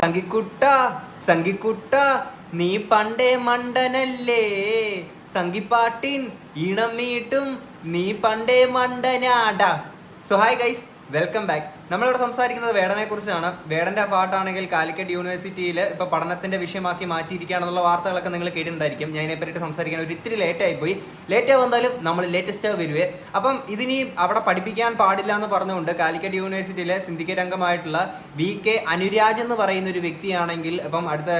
സംഗിക്കുട്ട സംഗിക്കുട്ട നീ പണ്ടേ മണ്ടനല്ലേ? സംഗിപ്പാട്ടിൻ ഈണം മീട്ടും നീ പണ്ടേ മണ്ടനാടാ. So hi guys welcome back നമ്മളിവിടെ സംസാരിക്കുന്നത് വേടനെ കുറിച്ചാണ്. വേടന്റെ പാട്ടാണെങ്കിൽ കാലിക്കറ്റ് യൂണിവേഴ്സിറ്റിയിൽ ഇപ്പൊ പഠനത്തിന്റെ വിഷയമാക്കി മാറ്റിയിരിക്കുകയാണെന്നുള്ള വാർത്തകളൊക്കെ നിങ്ങൾ കേട്ടിട്ടുണ്ടായിരിക്കും. ഞാൻ ഇതിനെപ്പറ്റി സംസാരിക്കാൻ ഒരു ഇത്തിരി ആയി പോയി ലേറ്റ് വന്നാലും നമ്മൾ ലേറ്റസ്റ്റ് വരുവേ. അപ്പം ഇതിനി അവിടെ പഠിപ്പിക്കാൻ പാടില്ല എന്ന് പറഞ്ഞുകൊണ്ട് കാലിക്കറ്റ് യൂണിവേഴ്സിറ്റിയിലെ സിൻഡിക്കേറ്റ് അംഗമായിട്ടുള്ള വി കെ അനുരാജ് എന്ന് പറയുന്ന ഒരു വ്യക്തിയാണെങ്കിൽ ഇപ്പം അടുത്ത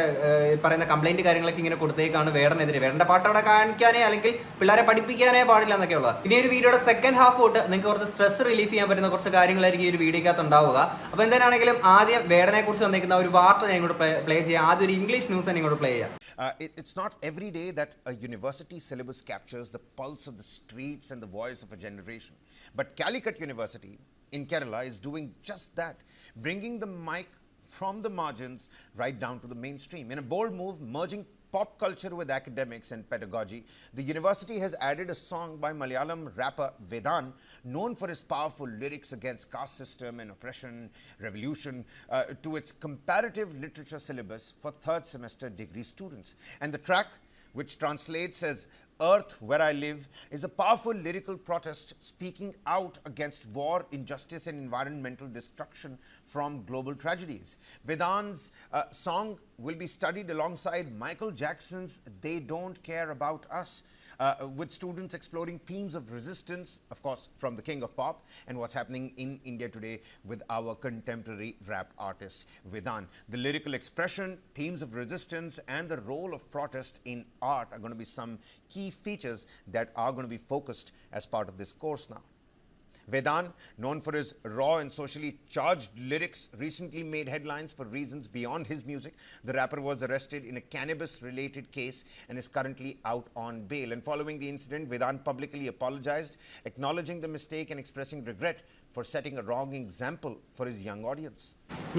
പറയുന്ന കംപ്ലൈന്റ് കാര്യങ്ങളൊക്കെ ഇങ്ങനെ കൊടുത്തേക്കാണ് വേടനെതിരെ. വേടന്റെ പാട്ട് അവിടെ കാണിക്കാനേ അല്ലെങ്കിൽ പിള്ളേരെ പഠിപ്പിക്കാനേ പാടില്ല എന്നൊക്കെ ഉള്ളത് ഇനി ഒരു വീഡിയോയുടെ സെക്കൻഡ് ഹാഫ് തൊട്ട് നിങ്ങൾക്ക് കുറച്ച് സ്ട്രെസ് റിലീഫ് ചെയ്യാൻ പറ്റുന്ന കുറച്ച് കാര്യങ്ങളായിരിക്കും ഈ ഒരു വീഡിയോക്കകത്ത് ഉണ്ടാവുക അപ്പോൾ എന്തായാലും ആദ്യം വേടനെ കുറിച്ച് വന്നിരിക്കുന്ന ഒരു വാർത്ത ഞാൻ ഇങ്ങോട്ട് പ്ലേ ചെയ്യാം ആദ്യം ഒരു ഇംഗ്ലീഷ് ന്യൂസ് തന്നെ ഇങ്ങോട്ട് പ്ലേ ചെയ്യാം Uh, it, it's not every day that a university syllabus captures the pulse of the streets and the voice of a generation. But Calicut University in Kerala is doing just that, bringing the mic from the margins right down to the mainstream. In a bold move, merging pop culture with academics and pedagogy, the university has added a song by Malayalam rapper Vedan, known for his powerful lyrics against caste system and oppression, revolution, uh, to its comparative literature syllabus for third semester degree students. And the track, which translates as Earth Where I Live, is a powerful lyrical protest speaking out against war, injustice, and environmental destruction from global tragedies. Vedan's uh, song will be studied alongside Michael Jackson's They Don't Care About Us. Uh, with students exploring themes of resistance, of course, from the king of pop, and what's happening in India today with our contemporary rap artist Vedan. The lyrical expression, themes of resistance, and the role of protest in art are going to be some key features that are going to be focused as part of this course now. Vedan, known for his raw and socially charged lyrics, recently made headlines for reasons beyond his music. The rapper was arrested in a cannabis related case and is currently out on bail. And following the incident, Vedan publicly apologized, acknowledging the mistake and expressing regret for setting a wrong example for his young audience.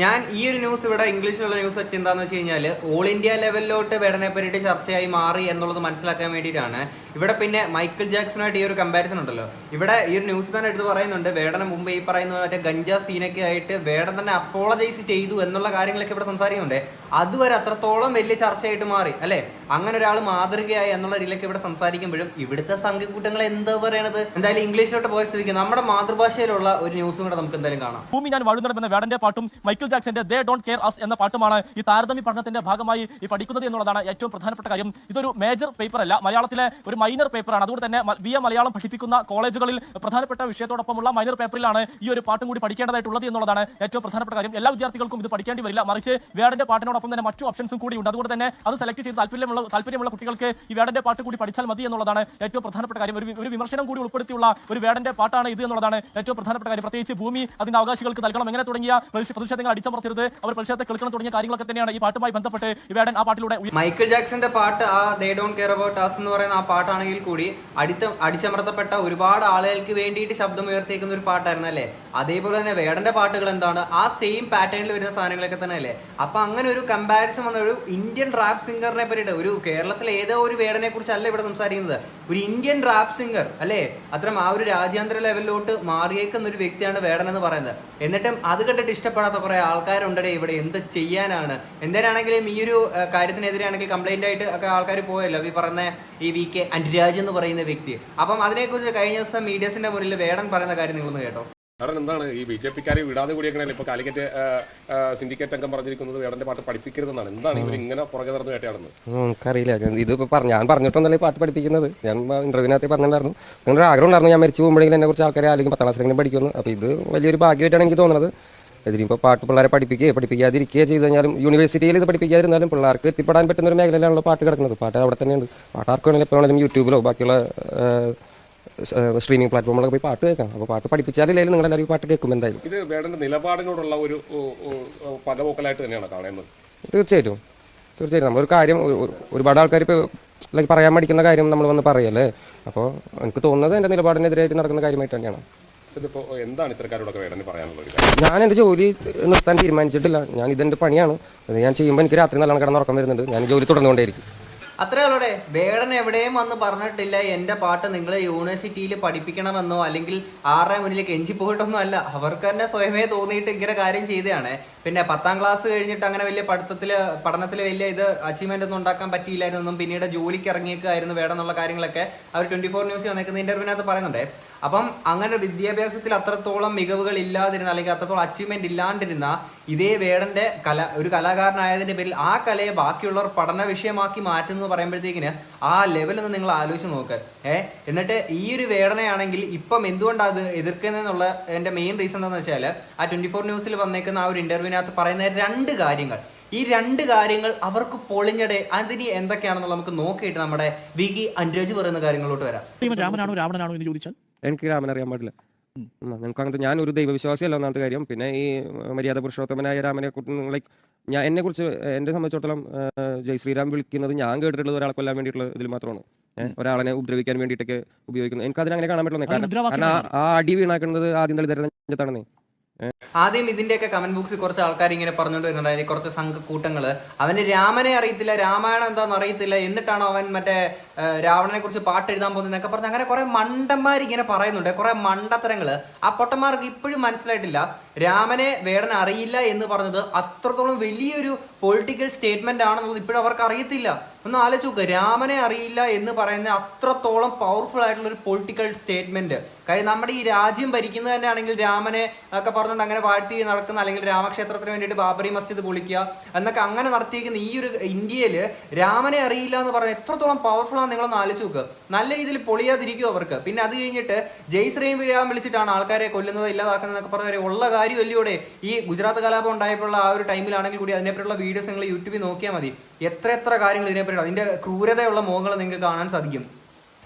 ഞാൻ ഈ ഒരു news ഇവിടെ ഇംഗ്ലീഷിലുള്ള news വെച്ച് എന്താണെന്ന് വെച്ച് കഴിഞ്ഞാൽ all India ലെവലിലോട്ട് വേടനെ പറ്റിയിട്ട് ചർച്ചയായി മാറി എന്നുള്ളത് മനസ്സിലാക്കാൻ വേണ്ടിയിട്ടാണ്. ഇവിടെ പിന്നെ മൈക്കിൾ ജാക്സണായിട്ട് ഈ ഒരു കമ്പാരിസൺ ഉണ്ടല്ലോ. ഇവിടെ ഈ ഒരു ന്യൂസ് തന്നെ എടുത്ത് പറയുന്നുണ്ട് വേടന മുമ്പ് ഈ പറയുന്ന മറ്റേ ഗഞ്ച സീനൊക്കെ ആയിട്ട് വേടൻ തന്നെ അപ്പോളജൈസ് ചെയ്തു എന്നുള്ള കാര്യങ്ങളൊക്കെ ഇവിടെ സംസാരിക്കുന്നുണ്ട്. അതുവരെ അത്രത്തോളം വലിയ ചർച്ചയായിട്ട് മാറി അല്ലെ? അങ്ങനെ ഒരാൾ മാതൃകയായി എന്നുള്ള രീതിയിലൊക്കെ ഇവിടെ സംസാരിക്കുമ്പോഴും ഇവിടുത്തെ സംഘകൂട്ടങ്ങൾ എന്താ പറയണത്? എന്തായാലും ഇംഗ്ലീഷിലോട്ട് പോയ സ്ഥിതിക്ക് നമ്മുടെ മാതൃഭാഷയിലുള്ള ഒരു ന്യൂസും കൂടെ നമുക്ക് എന്തായാലും കാണാം. ഭൂമി ഞാൻ വാഴുന്നിടം എന്ന വേടന്റെ പാട്ടും മൈക്കിൾ ജാക്സന്റെ ദേ ഡോണ്ട് കെയർ അസ് എന്ന പാട്ടുമാണ് ഈ താരതമ്യ പഠനത്തിന്റെ ഭാഗമായി ഈ പഠിക്കുന്നത് എന്നുള്ളതാണ് ഏറ്റവും പ്രധാനപ്പെട്ട കാര്യം. ഇതൊരു മേജർ പേപ്പർ അല്ല മലയാളത്തിലെ ഒരു മൈനർ പേപ്പറാണ് അതുകൊണ്ട് തന്നെ ബി എ മലയാളം പഠിപ്പിക്കുന്ന കോളേജുകളിൽ പ്രധാനപ്പെട്ട വിഷയത്തോടൊപ്പമുള്ള മൈനർ പേപ്പറിലാണ് ഈ ഒരു പാട്ടും കൂടി പഠിക്കേണ്ടതായിട്ടുള്ളത് എന്നുള്ളതാണ് ഏറ്റവും പ്രധാനപ്പെട്ട കാര്യം. എല്ലാ വിദ്യാർത്ഥികൾക്കും ഇത് പഠിക്കേണ്ടി വരില്ല. മറിച്ച് വേടന്റെ പാട്ടിനോടൊപ്പം തന്നെ മറ്റു ഓപ്ഷൻസും കൂടി ഉണ്ട്. അതുകൊണ്ട് തന്നെ അത് സെലക്ട് ചെയ്ത് താല്പര്യമുള്ള താല്പര്യമുള്ള കുട്ടികൾക്ക് ഈ വേടന്റെ പാട്ട് കൂടി പഠിച്ചാൽ മതി എന്നുള്ളതാണ് ഏറ്റവും പ്രധാനപ്പെട്ട കാര്യം. ഒരു വിമർശനം കൂടി ഉൾപ്പെടുത്തിയുള്ള ഒരു വേടന്റെ പാട്ടാണ് ഇത് എന്നുള്ളതാണ് ഏറ്റവും പ്രധാനപ്പെട്ട കാര്യം പ്രത്യേകിച്ച് ഭൂമി അതിന്റെ അവകാശികൾക്ക് നൽകണം. എങ്ങനെ തുടങ്ങിയ? പ്രതിഷ- പ്രതിഷേധങ്ങൾ അടിച്ചമർത്തരുത്. അവർ പ്രതിഷേധത്തെ കേൾക്കണം തുടങ്ങിയ കാര്യങ്ങളൊക്കെ തന്നെയാണ് ഈ പാട്ടുമായി ബന്ധപ്പെട്ട് ഇവയുടെ ആ പാട്ടിലൂടെ മൈക്കിൾ ജാക്സന്റെ പാട്ട് ആ they don't care about us എന്ന് പറയുന്ന ആ പാട്ടാണെങ്കിൽ കൂടി അടിത്ത അടിച്ചമർത്തപ്പെട്ട ഒരുപാട് ആളുകൾക്ക് വേണ്ടിയിട്ട് ശബ്ദം ഉയർത്തിയേക്കുന്ന ഒരു പാട്ടായിരുന്നു അല്ലേ? അതേപോലെ തന്നെ വേടന്റെ പാട്ടുകൾ എന്താണ്? ആ സെയിം പാറ്റേണിൽ വരുന്ന സാധനങ്ങളൊക്കെ തന്നെ അല്ലേ? അപ്പൊ അങ്ങനെ ഒരു കമ്പാരിസൺ വന്ന ഒരു ഇന്ത്യൻ റാപ്പ് സിംഗറിനെ പറ്റിയിട്ട് ഒരു കേരളത്തിലെ ഏതോ ഒരു വേടനെ കുറിച്ചല്ല ഇവിടെ സംസാരിക്കുന്നത്. ഒരു ഇന്ത്യൻ റാപ്പ് സിംഗർ അല്ലേ? അത്തരം ആ ഒരു രാജ്യാന്തര ലെവലിലോട്ട് മാറിയേക്കുന്ന ഒരു വ്യക്തിയാണ് വേടൻ എന്ന് പറയുന്നത്. എന്നിട്ടും അത് കണ്ടിട്ട് ഇഷ്ടപ്പെടാത്ത കുറെ ആൾക്കാരുണ്ടേ ഇവിടെ. എന്ത് ചെയ്യാനാണ്? എന്തിനാണെങ്കിലും ഈ ഒരു കാര്യത്തിനെതിരെയാണെങ്കിൽ കംപ്ലൈന്റ് ആയിട്ട് ഒക്കെ ആൾക്കാർ പോയല്ലോ. ഈ പറഞ്ഞ ഈ വി കെ അനുരാജ് എന്ന് പറയുന്ന വ്യക്തി. അപ്പം അതിനെക്കുറിച്ച് കഴിഞ്ഞ ദിവസം മീഡിയസിന്റെ മുന്നിൽ വേടൻ പറയുന്ന കാര്യം നിങ്ങളൊന്ന് കേട്ടോ. കാരണം എന്താണ്? ഈ ബി ജെ പിക്കാരെ വിടാതെ കൂടിയേക്കണല്ലേ? ഇപ്പൊ കാലിക്കറ്റ് സിൻഡിക്കേറ്റ് അംഗം പറഞ്ഞിരിക്കുന്നത് വേടന്റെ പാട്ട് പഠിപ്പിക്കരുതെന്നാണ്. എന്താണ് ഇവർ ഇങ്ങനെ പുറകെ നടന്ന് വേട്ടയാടുന്നത്? നമുക്കറിയില്ല ഞാൻ ഇതിപ്പോ പറഞ്ഞു ഞാൻ പറഞ്ഞിട്ടൊന്നല്ല പാട്ട് പഠിപ്പിക്കുന്നത്. ഞാൻ ഇന്റർവ്യൂവിനകത്ത് പറഞ്ഞിട്ടുണ്ടായിരുന്നു. ഒരു ആഗ്രഹം ഉണ്ടായിരുന്നു. ഞാൻ മരിച്ചു പോകുമ്പോഴെങ്കിലും എന്നെ കുറിച്ച് ആൾക്കാരെ അല്ലെങ്കിൽ പത്താം ക്ലാസ്സിലെങ്കിലും പഠിക്കുന്നു അപ്പോൾ ഇത് വലിയൊരു ഭാഗ്യമായിട്ടാണ് എനിക്ക് തോന്നുന്നത്. ഇതിനിപ്പോൾ പാട്ട് പിള്ളേരെ പഠിപ്പിക്കുകയോ പഠിപ്പിക്കാതിരിക്കുകയോ ചെയ്ത് കഴിഞ്ഞാലും യൂണിവേഴ്സിറ്റിയിൽ ഇത് പഠിപ്പിക്കാതിരുന്നാലും പിള്ളേർക്ക് എത്തിപ്പെടാൻ പറ്റുന്ന ഒരു മേഖലയിലാണല്ലോ പാട്ട് കിടക്കുന്നത്. പാട്ട് അവിടെ തന്നെയുണ്ട്. പാട്ട് ആർക്ക് എപ്പോൾ വേണമെങ്കിലും യൂട്യൂബിലോ ബാക്കിയുള്ള സ്ട്രീമിംഗ് പ്ലാറ്റ്ഫോമിലൊക്കെ പോയി പാട്ട് കേൾക്കാം. അപ്പോൾ പാട്ട് പഠിപ്പിച്ചാലില്ലെങ്കിലും നിങ്ങളെല്ലാവരും പാട്ട് കേൾക്കും എന്തായാലും. ഇത് വേടന്റെ നിലപാടിനോടുള്ള ഒരു പകപോക്കലായിട്ട് തന്നെയാണ് കാണുന്നത്? തീർച്ചയായിട്ടും. തീർച്ചയായിട്ടും. നമ്മളൊരു കാര്യം ഒരു- ഒരു- ഒരുപാട് ആൾക്കാർ ഇപ്പോൾ ലൈക്ക് പറയാൻ മടിക്കുന്ന കാര്യം നമ്മൾ വന്ന് പറയല്ലേ? അപ്പോൾ എനിക്ക് തോന്നുന്നത് എന്റെ നിലപാടിനെതിരായിട്ട് നടക്കുന്ന കാര്യമായിട്ട് തന്നെയാണ്. ഞാൻ എന്റെ ജോലി നിർത്താൻ തീരുമാനിച്ചിട്ടില്ല. ഞാൻ ഇതെന്റെ പണിയാണ്. ഞാൻ ചെയ്യുമ്പോൾ എനിക്ക് രാത്രി നല്ലോണം കിടന്ന് ഉറക്കം വരുന്നുണ്ട്. ഞാൻ ജോലി തുടർന്നുകൊണ്ടേയിരിക്കും. അത്രേ ഉള്ളൂടെ. വേടൻ എവിടെയും വന്ന് പറഞ്ഞിട്ടില്ല എന്റെ പാട്ട് നിങ്ങൾ യൂണിവേഴ്സിറ്റിയിൽ പഠിപ്പിക്കണമെന്നോ അല്ലെങ്കിൽ ആരുടെ മുന്നിലേക്ക് എഞ്ചി പോയിട്ടൊന്നും അല്ല. അവർക്ക് തന്നെ സ്വയമേ തോന്നിയിട്ട് ഇങ്ങനെ കാര്യം ചെയ്തതാണ്. പിന്നെ പത്താം ക്ലാസ് കഴിഞ്ഞിട്ട് അങ്ങനെ വലിയ പഠിത്തത്തിൽ പഠനത്തിൽ വലിയ ഇത് അച്ചീവ്മെന്റ് ഒന്നും ഉണ്ടാക്കാൻ പറ്റിയില്ലായിരുന്നെന്നും പിന്നീട് ജോലിക്ക് ഇറങ്ങിയേക്കായിരുന്നു വേണം എന്നുള്ള കാര്യങ്ങളൊക്കെ അവർ ട്വന്റി ഫോർ ന്യൂസ് വന്നേക്കുന്ന ഇന്റർവ്യൂവിനകത്ത് പറയുന്നുണ്ട്. അപ്പം അങ്ങനെ വിദ്യാഭ്യാസത്തിൽ അത്രത്തോളം മികവുകൾ ഇല്ലാതിരുന്ന അല്ലെങ്കിൽ അത്രത്തോളം അച്ചീവ്മെന്റ് ഇല്ലാണ്ടിരുന്ന ഇതേ വേടന്റെ കല ഒരു കലാകാരനായതിന്റെ പേരിൽ ആ കലയെ ബാക്കിയുള്ളവർ പഠന വിഷയമാക്കി മാറ്റുന്നു പറയുമ്പോഴത്തേക്കിന് ആ ലെവലൊന്ന് നിങ്ങൾ ആലോചിച്ച് നോക്ക്. ഏ എന്നിട്ട് ഈ ഒരു വേടനയാണെങ്കിൽ ഇപ്പം എന്തുകൊണ്ടാണ് അത് എതിർക്കുന്നതെന്നുള്ള എന്റെ മെയിൻ റീസൺ എന്താണെന്ന് വെച്ചാൽ ആ ട്വന്റി ഫോർ ന്യൂസിൽ വന്നേക്കുന്ന ആ ഒരു ഇന്റർവ്യൂവിനകത്ത് പറയുന്ന രണ്ട് കാര്യങ്ങൾ. ഈ രണ്ട് കാര്യങ്ങൾ അവർക്ക് പൊളിഞ്ഞടെ. അതിന് എന്തൊക്കെയാണെന്നുള്ള നമുക്ക് നോക്കിയിട്ട് നമ്മുടെ വികി അനുരജ് പറയുന്ന കാര്യങ്ങളോട്ട് വരാം. രാമനാണോ രാവണനാണോ എന്ന് ചോദിച്ചാൽ? എനിക്ക് രാമൻ അറിയാൻ പാടില്ല. നിങ്ങൾക്ക് അങ്ങനത്തെ ഞാൻ ഒരു ദൈവവിശ്വാസിയല്ല ഒന്നാമത്തെ കാര്യം. പിന്നെ ഈ മര്യാദ പുരുഷോത്തമനായ രാമനെ കുറിച്ച് ലൈക്ക് ഞാൻ എന്നെ കുറിച്ച് എന്നെ സംബന്ധിച്ചിടത്തോളം ജയ് ശ്രീരാം വിളിക്കുന്നത് ഞാൻ കേട്ടിട്ടുള്ളത് ഒരാളെ കൊല്ലാൻ വേണ്ടിയിട്ടുള്ള ഇതിൽ മാത്രമാണ്. ഒരാളെ ഉപദ്രവിക്കാൻ വേണ്ടിയിട്ടൊക്കെ ഉപയോഗിക്കുന്നത് എനിക്ക് അതിനെ അങ്ങനെ കാണാൻ പറ്റുള്ളൂ കാരണം ആ- അടി വീണാക്കുന്നത് ആദ്യം ദളിതരഞ്ഞത്താണെന്നേ ആദ്യം ഇതിന്റെയൊക്കെ കമന്റ് ബോക്സിൽ കുറച്ച് ആൾക്കാർ ഇങ്ങനെ പറഞ്ഞുകൊണ്ട് വരുന്നുണ്ടായിരുന്നു കുറച്ച് സംഘക്കൂട്ടങ്ങൾ. അവന് രാമനെ അറിയത്തില്ല രാമായണം എന്താണെന്ന് അറിയത്തില്ല. എന്നിട്ടാണ് അവൻ മറ്റേ രാവണനെ കുറിച്ച് പാട്ട് എഴുതാൻ പോകുന്നതൊക്കെ പറഞ്ഞ് അങ്ങനെ കുറെ മണ്ടന്മാർ ഇങ്ങനെ പറയുന്നുണ്ട്. കുറെ മണ്ടത്തരങ്ങൾ. ആ പൊട്ടന്മാർക്ക് ഇപ്പോഴും മനസ്സിലായിട്ടില്ല രാമനെ വേടനെ അറിയില്ല എന്ന് പറഞ്ഞത് അത്രത്തോളം വലിയൊരു പൊളിറ്റിക്കൽ സ്റ്റേറ്റ്മെന്റ് ആണെന്നുള്ളത് ഇപ്പോഴും അവർക്ക് അറിയത്തില്ല. ഒന്ന് ആലോചിച്ച് നോക്കുക രാമനെ അറിയില്ല എന്ന് പറയുന്ന അത്രത്തോളം പവർഫുൾ ആയിട്ടുള്ള ഒരു പൊളിറ്റിക്കൽ സ്റ്റേറ്റ്മെന്റ് കാര്യം നമ്മുടെ ഈ രാജ്യം ഭരിക്കുന്നത് തന്നെ ആണെങ്കിൽ രാമനെ ഒക്കെ പറഞ്ഞുകൊണ്ട് അങ്ങനെ വാഴ്ത്തി നടക്കുന്ന അല്ലെങ്കിൽ രാമക്ഷേത്രത്തിന് വേണ്ടിയിട്ട് ബാബറി മസ്ജിദ് പൊളിക്കുക എന്നൊക്കെ അങ്ങനെ നടത്തിയിരിക്കുന്ന ഈ ഒരു ഇന്ത്യയിൽ രാമനെ അറിയില്ല എന്ന് പറഞ്ഞാൽ എത്രത്തോളം പവർഫുൾ ആണ് നിങ്ങളൊന്ന് ആലോചിച്ച് നോക്കുക നല്ല രീതിയിൽ പൊളിയാതിരിക്കും അവർക്ക്. പിന്നെ അത് കഴിഞ്ഞിട്ട് ജയ് ശ്രീം വിരാം വിളിച്ചിട്ടാണ് ആൾക്കാരെ കൊല്ലുന്നത് ഇല്ലാതാക്കുന്നത് എന്നൊക്കെ ഉള്ള കാര്യം അല്ലയോടെ ഈ ഗുജറാത്ത് കലാപം ഉണ്ടായപ്പോഴുള്ള ആ ഒരു ടൈമിലാണെങ്കിൽ കൂടി അതിനെപ്പറ്റിയുള്ള വീഡിയോസ് നിങ്ങൾ യൂട്യൂബിൽ നോക്കിയാൽ മതി. എത്ര എത്ര കാര്യങ്ങൾ ഇതിനെപ്പറ്റി അതിന്റെ ക്രൂരതയുള്ള മുഖങ്ങൾ നിങ്ങൾക്ക് കാണാൻ സാധിക്കും.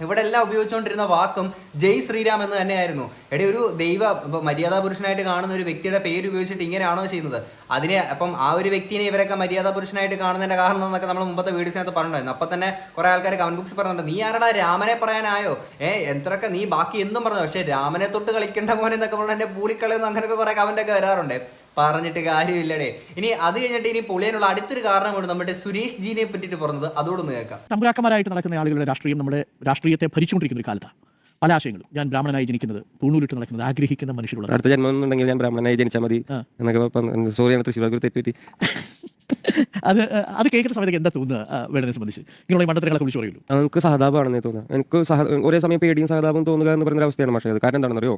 ഇവിടെ എല്ലാം ഉപയോഗിച്ചുകൊണ്ടിരുന്ന വാക്കും ജയ് ശ്രീരാം എന്ന് തന്നെയായിരുന്നു. എടി ഒരു ദൈവ മര്യാദാ പുരുഷനായിട്ട് കാണുന്ന ഒരു വ്യക്തിയുടെ പേര് ഉപയോഗിച്ചിട്ട് ഇങ്ങനെയാണോ ചെയ്യുന്നത്? അതിനെ അപ്പം ആ ഒരു വ്യക്തിനെ ഇവരൊക്കെ മര്യാദാ പുരുഷനായിട്ട് കാണുന്നതിന്റെ കാരണം എന്നൊക്കെ നമ്മൾ മുമ്പത്തെ വീഡിയോസിനകത്ത് പറഞ്ഞിട്ടുണ്ടായിരുന്നു. അപ്പം തന്നെ കുറേ ആൾക്കാർ കമന്റ് ബുക്സ് പറഞ്ഞിട്ടുണ്ട്. നീ ആരടാ? രാമനെ പറയാനായോ? ഏ എത്രയൊക്കെ നീ ബാക്കി എന്തും പറഞ്ഞു. പക്ഷേ രാമനെ തൊട്ട് കളിക്കേണ്ട മോനെ എന്നൊക്കെ പറഞ്ഞാൽ എന്റെ പൂളിക്കളയെന്ന് അങ്ങനെയൊക്കെ കുറേ കമന്റൊക്കെ വരാറുണ്ട്. പറഞ്ഞിട്ട് കാര്യമില്ലടേ. ഇനി അത് കഴിഞ്ഞിട്ട് ഇനി പൊളിയാനുള്ള അടുത്തൊരു കാരണം കൊണ്ട് നമ്മുടെ സുരേഷ് ജീനെ പറ്റിയിട്ട് പറഞ്ഞത്. അതോടൊന്ന് കേൾക്കാം. തമ്പുരാക്കന്മാരായിട്ട് നടക്കുന്ന ആളുകളുടെ രാഷ്ട്രീയം നമ്മുടെ രാഷ്ട്രീയത്തെ ഭരിച്ചുകൊണ്ടിരിക്കുന്ന ഒരു കാലത്താണ്. പല ആശയങ്ങളും. ഞാൻ ബ്രാഹ്മണനായി ജനിക്കുന്നത് പൂണൂലിട്ട് നടക്കുന്നത് ആഗ്രഹിക്കുന്ന മനുഷ്യരുള്ള അടുത്ത ജന്മം എന്നുണ്ടെങ്കിൽ ഞാൻ ബ്രാഹ്മണനായി ജനിച്ചാൽ മതി. എന്നൊക്കെ സോറിയാണ് തൃശ്ശൂർ തെറ്റുപറ്റി. അത് അത് കേൾക്കുന്ന സമയത്ത് എന്താ തോന്നുന്നത് വേടനെ സംബന്ധിച്ച്? ഇങ്ങനെയുള്ള മണ്ഡലങ്ങളെ കുറിച്ച് പറയുള്ളൂ നമുക്ക് സഹതാപമാണെന്നേ തോന്നുന്നത് എനിക്ക് ഒരേ സമയം പേടിയും സഹതാപം തോന്നുക എന്ന് പറയുന്ന അവസ്ഥയാണ് പക്ഷേ അത് കാരണം എന്താണെന്നറിയോ?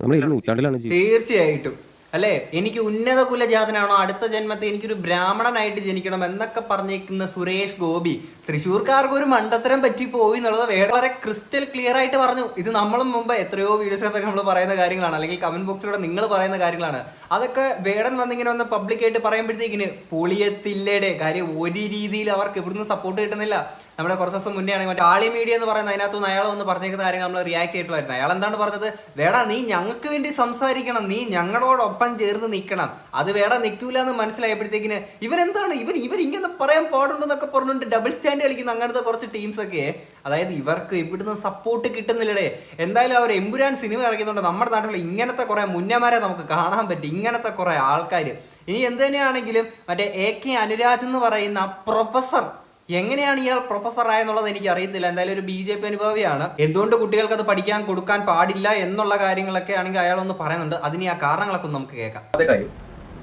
നമ്മൾ ഈ നൂറ്റാണ്ടിലാണ് ജീവിക്കുന്നത് തീർച്ചയായിട്ടും. അല്ലേ? എനിക്ക് ഉന്നത കുലജാതനാണോ? അടുത്ത ജന്മത്തെ എനിക്കൊരു ബ്രാഹ്മണനായിട്ട് ജനിക്കണം എന്നൊക്കെ പറഞ്ഞേക്കുന്ന സുരേഷ് ഗോപി തൃശ്ശൂർക്കാർക്ക് ഒരു മണ്ടത്തരം പറ്റി പോയി എന്നുള്ളത് വളരെ ക്രിസ്റ്റൽ ക്ലിയർ ആയിട്ട് പറഞ്ഞു. ഇത് നമ്മളും മുമ്പ് എത്രയോ വീഡിയോസിനകത്തൊക്കെ നമ്മൾ പറയുന്ന കാര്യങ്ങളാണ്. അല്ലെങ്കിൽ കമന്റ് ബോക്സിലൂടെ നിങ്ങൾ പറയുന്ന കാര്യങ്ങളാണ്. അതൊക്കെ വേടൻ വന്നിങ്ങനെ വന്ന് പബ്ലിക്കായിട്ട് പറയുമ്പോഴത്തേക്കിന് പൊളിയത്തില്ലേടെ കാര്യം ഒരു രീതിയിൽ അവർക്ക് ഇവിടുന്ന് സപ്പോർട്ട് കിട്ടുന്നില്ല. നമ്മുടെ കുറച്ച് ദിവസം മുന്നേ ആണെങ്കിൽ മറ്റേ ആളി മീഡിയ എന്ന് പറയുന്ന അതിനകത്തുനിന്ന് അയാൾ വന്ന് പറഞ്ഞേക്കുന്ന കാര്യങ്ങൾ നമ്മൾ റിയാക്ട് ചെയ്തിട്ടുമായിരുന്നു. അയാൾ എന്താണ് പറഞ്ഞത്? വേടാ നീ ഞങ്ങൾക്ക് വേണ്ടി സംസാരിക്കണം. നീ ഞങ്ങളോടൊപ്പം ചേർന്ന് നിൽക്കണം. അത് വേടാ നിൽക്കൂല എന്ന് മനസ്സിലായപ്പോഴത്തേക്കിന് ഇവൻ എന്താണ്? ഇവൻ ഇവർ ഇങ്ങനെ പറയാൻ പാടുണ്ടെന്നൊക്കെ പറഞ്ഞുകൊണ്ട് ഡബിൾ സ്റ്റാൻഡ് കളിക്കുന്ന അങ്ങനത്തെ കുറച്ച് ടീംസ് ഒക്കെ അതായത് ഇവർക്ക് ഇവിടുന്ന് സപ്പോർട്ട് കിട്ടുന്നില്ലടേ. എന്തായാലും അവർ എമ്പുരാൻ സിനിമ ഇറക്കുന്നുണ്ട് നമ്മുടെ നാട്ടിലുള്ള ഇങ്ങനത്തെ കുറെ മുന്നമാരെ നമുക്ക് കാണാൻ പറ്റും. ഇങ്ങനത്തെ കുറെ ആൾക്കാർ ഇനി എന്ത് തന്നെയാണെങ്കിലും മറ്റേ എ കെ അനുരാജ് എന്ന് പറയുന്ന പ്രൊഫസർ എങ്ങനെയാണ് ഇയാൾ പ്രൊഫസർ ആയെന്നുള്ളത് എനിക്ക് അറിയത്തില്ല എന്തായാലും ഒരു ബി ജെ പി അനുഭവിയാണ്. എന്തുകൊണ്ട് കുട്ടികൾക്ക് അത് പഠിക്കാൻ കൊടുക്കാൻ പാടില്ല എന്നുള്ള കാര്യങ്ങളൊക്കെ ആണെങ്കിൽ അയാൾ ഒന്ന് പറയുന്നുണ്ട്. അതിന് ആ കാരണങ്ങളൊക്കെ ഒന്ന് നമുക്ക് കേൾക്കാം. അതേ കാര്യം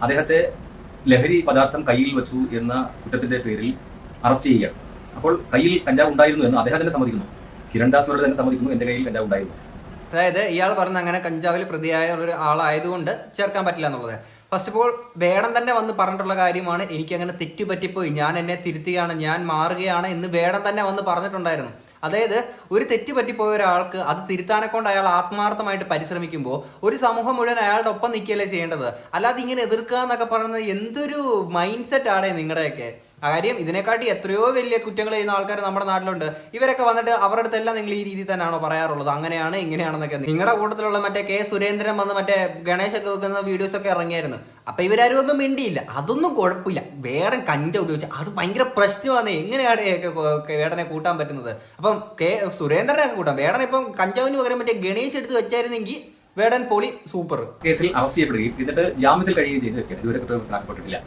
അദ്ദേഹത്തെ ലഹരി പദാർത്ഥം കയ്യിൽ വെച്ചു എന്ന കുറ്റത്തിന്റെ പേരിൽ അറസ്റ്റ് ചെയ്യുകയാണ്. അപ്പോൾ കയ്യിൽ കഞ്ചാവ് ഉണ്ടായിരുന്നു എന്ന് അദ്ദേഹം തന്നെ സമ്മതിക്കുന്നു. കിരൺദാസ് തന്നെ സമ്മതിക്കുന്നു എന്റെ കയ്യിൽ കഞ്ചാവ് ഉണ്ടായിരുന്നു. അതായത് ഇയാൾ പറഞ്ഞ അങ്ങനെ കഞ്ചാവിൽ പ്രതിയായ ഒരു ആളായതുകൊണ്ട് ചേർക്കാൻ പറ്റില്ല എന്നുള്ളത്. ഫസ്റ്റ് ഓഫ് ഓൾ വേടം തന്നെ വന്ന് പറഞ്ഞിട്ടുള്ള കാര്യമാണ് എനിക്ക് അങ്ങനെ തെറ്റുപറ്റിപ്പോയി. ഞാൻ എന്നെ തിരുത്തുകയാണ് ഞാൻ മാറുകയാണ് എന്ന് വേടം തന്നെ വന്ന് പറഞ്ഞിട്ടുണ്ടായിരുന്നു. അതായത് ഒരു തെറ്റ് പറ്റിപ്പോയ ഒരാൾക്ക് അത് തിരുത്താനെ കൊണ്ട് അയാൾ ആത്മാർത്ഥമായിട്ട് പരിശ്രമിക്കുമ്പോൾ ഒരു സമൂഹം മുഴുവൻ അയാളുടെ ഒപ്പം നിൽക്കുകയല്ലേ ചെയ്യേണ്ടത്? അല്ലാതെ ഇങ്ങനെ എതിർക്കുക എന്നൊക്കെ പറയുന്നത് എന്തൊരു മൈൻഡ് സെറ്റ് ആടേ നിങ്ങളുടെയൊക്കെ. കാര്യം ഇതിനെക്കാട്ടി എത്രയോ വലിയ കുറ്റങ്ങൾ ചെയ്യുന്ന ആൾക്കാർ നമ്മുടെ നാട്ടിലുണ്ട്. ഇവരൊക്കെ വന്നിട്ട് അവരുടെ അടുത്തെല്ലാം നിങ്ങൾ ഈ രീതിയിൽ തന്നെയാണോ പറയാറുള്ളത്? അങ്ങനെയാണ് ഇങ്ങനെയാണെന്നൊക്കെ നിങ്ങളുടെ കൂട്ടത്തിലുള്ള മറ്റേ കെ സുരേന്ദ്രൻ വന്ന് മറ്റേ ഗണേശൊക്കെ വെക്കുന്ന വീഡിയോസ് ഒക്കെ ഇറങ്ങിയായിരുന്നു. അപ്പൊ ഇവരാരും ഒന്നും മിണ്ടിയില്ല. അതൊന്നും കുഴപ്പമില്ല. വേടൻ കഞ്ച ഉപയോഗിച്ച്. അത് ഭയങ്കര പ്രശ്നമാണ് എങ്ങനെയാണ് വേടനെ കൂട്ടാൻ പറ്റുന്നത്? അപ്പം കെ സുരേന്ദ്രനെ കൂട്ടാം. വേടൻ ഇപ്പം കഞ്ചാവിന് പകരം മറ്റേ ഗണേശ് എടുത്ത് വെച്ചായിരുന്നെങ്കിൽ വേടൻ പൊളി സൂപ്പർ കേസിൽ അറസ്റ്റ് ചെയ്യപ്പെടുകയും എന്നിട്ട് ജാമ്യത്തിൽ കഴിയുകയും ചെയ്ത് വ്യക്തിയാണ് കുറ്റം കുറ്റത്തിലാക്കപ്പെട്ടിട്ടില്ല